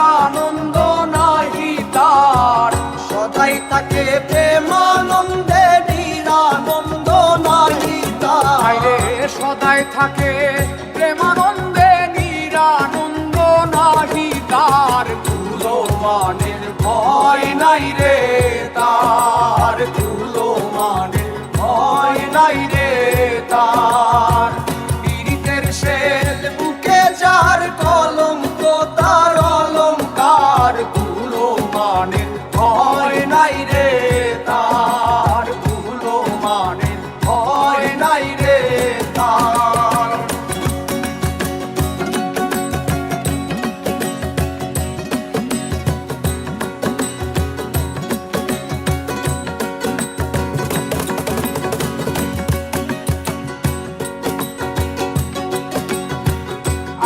নিরানন্দ নাহি তার। সদাই থাকে প্রেমানন্দে নিরানন্দ নাহি তার। সদাই থাকে প্রেমানন্দে নিরানন্দ নাহি তার। তুলো মানের ভয় নাই রে তার। তুলো মানের ভয় নাই রে তার। পীড়িতের শেল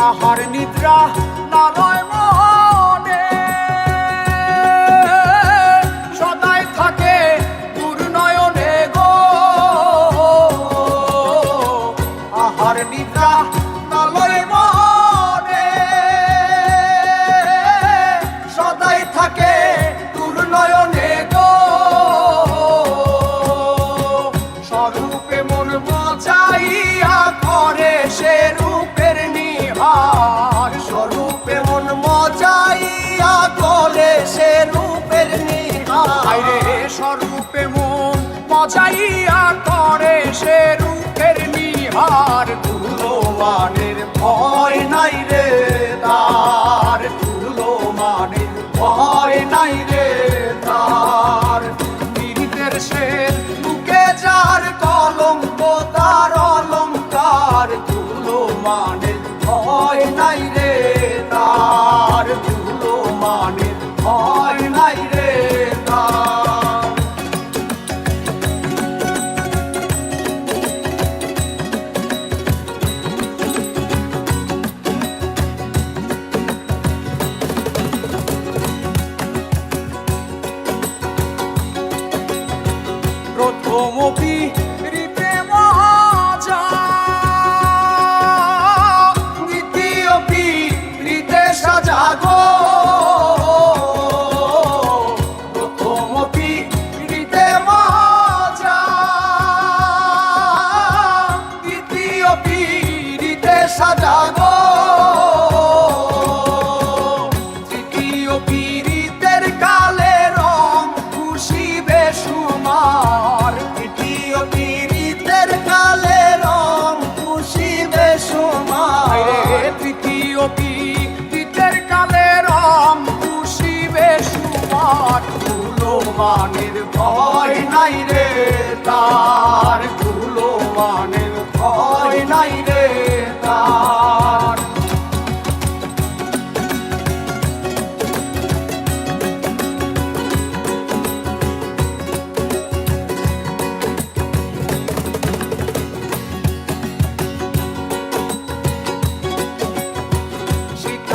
আহার নিদ্রা নালয় মানের রীতে মজা দ্বিতীয় রীতে সাজাগো।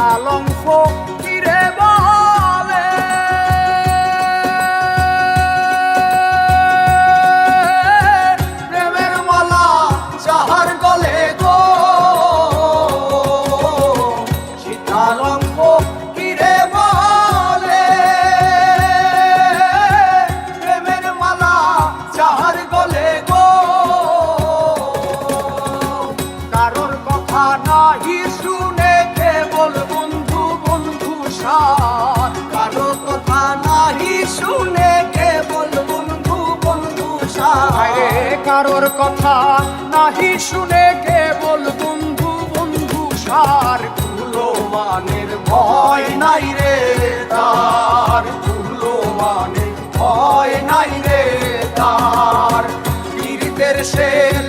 าลองฟก শুনে কেবল বন্ধু বন্ধু কারোর কথা নাহি শুনে কেবল বন্ধু বন্ধু সার? ভুলো মানের ভয় নাই রে তার ভুলো মানে ভয় নাই রে তার। বীরদের শেল